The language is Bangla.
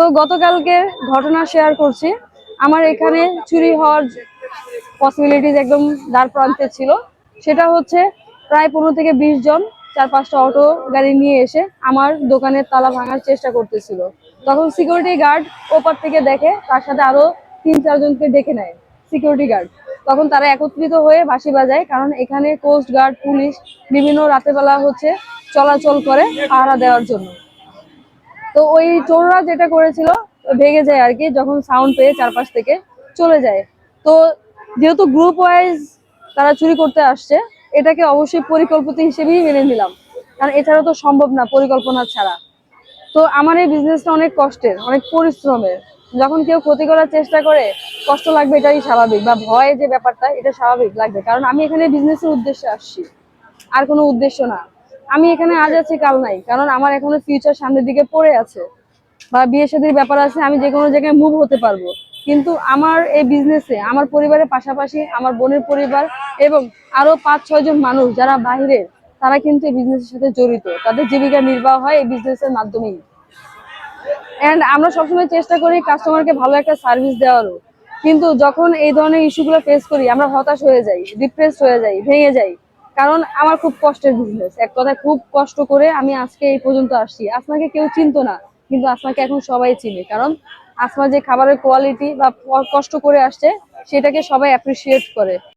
তো গতকালকে ঘটনা শেয়ার করছি। আমার এখানে চুরি হওয়ার পসিবিলিটিস একদম দ্বার প্রান্তে ছিল। সেটা হচ্ছে প্রায় পনেরো থেকে বিশ জন চার পাঁচটা অটো গাড়ি নিয়ে এসে আমার দোকানের তালা ভাঙার চেষ্টা করতেছিল। তখন সিকিউরিটি গার্ড ওপার থেকে দেখে, তার সাথে আরও তিন চারজনকে ডেকে নেয় সিকিউরিটি গার্ড তখন তারা একত্রিত হয়ে বাঁশি বাজায়, কারণ এখানে কোস্ট গার্ড পুলিশ বিভিন্ন রাতেবেলা হচ্ছে চলাচল করে পাহারা দেওয়ার জন্য। তো ওই চোররা যেটা করেছিল, ভেঙে যায় আর কি, যখন সাউন্ড পেয়ে চারপাশ থেকে চলে যায়। তো যেহেতু গ্রুপ ওয়াইজ তারা চুরি করতে আসছে, এটাকে অবশ্যই পরিকল্পিত হিসেবেই মেনে নিলাম। কারণ এছাড়া তো সম্ভব না পরিকল্পনা ছাড়া। তো আমার এই বিজনেসটা অনেক কষ্টের, অনেক পরিশ্রমের। যখন কেউ ক্ষতি করার চেষ্টা করে, কষ্ট লাগবে এটাই স্বাভাবিক, বা ভয় যে ব্যাপারটা, এটা স্বাভাবিক লাগবে। কারণ আমি এখানে বিজনেসের উদ্দেশ্যে আসছি। আর কোনো উদ্দেশ্য না। আমি এখানে আজ আছি, কাল নাই। কারণ আমার এখনও ফিউচার সামনের দিকে পড়ে আছে। বা বিয়ে শাদীর ব্যাপার আছে, আমি যে কোনো জায়গায় মুভ হতে পারব। কিন্তু আমার এই বিজনেসে আমার পরিবারের পাশাপাশি আমার বোনের পরিবার এবং আরও পাঁচ, ছয় জন মানুষ যারা বাইরের তারা কিন্তু এই বিজনেসের সাথে জড়িত। তাদের জীবিকা নির্বাহ হয় এই বিজনেসের মাধ্যমেই। এন্ড আমরা সবসময় চেষ্টা করি কাস্টমারকে ভালো একটা সার্ভিস দেওয়ারও। কিন্তু যখন এই ধরনের ইস্যুগুলো ফেস করি, আমরা হতাশ হয়ে যাই ডিপ্রেস হয়ে যাই, ভেঙে যাই। কারণ আমার খুব কষ্টের বিজনেস এক কথায় খুব কষ্ট করে আমি আজকে এই পর্যন্ত আসছি। আসমাকে কেউ চিনতো না, কিন্তু আসমাকে এখন সবাই চিনে। কারণ আসমা যে খাবারের কোয়ালিটি বা কষ্ট করে আসছে, সেটাকে সবাই অ্যাপ্রিসিয়েট করে।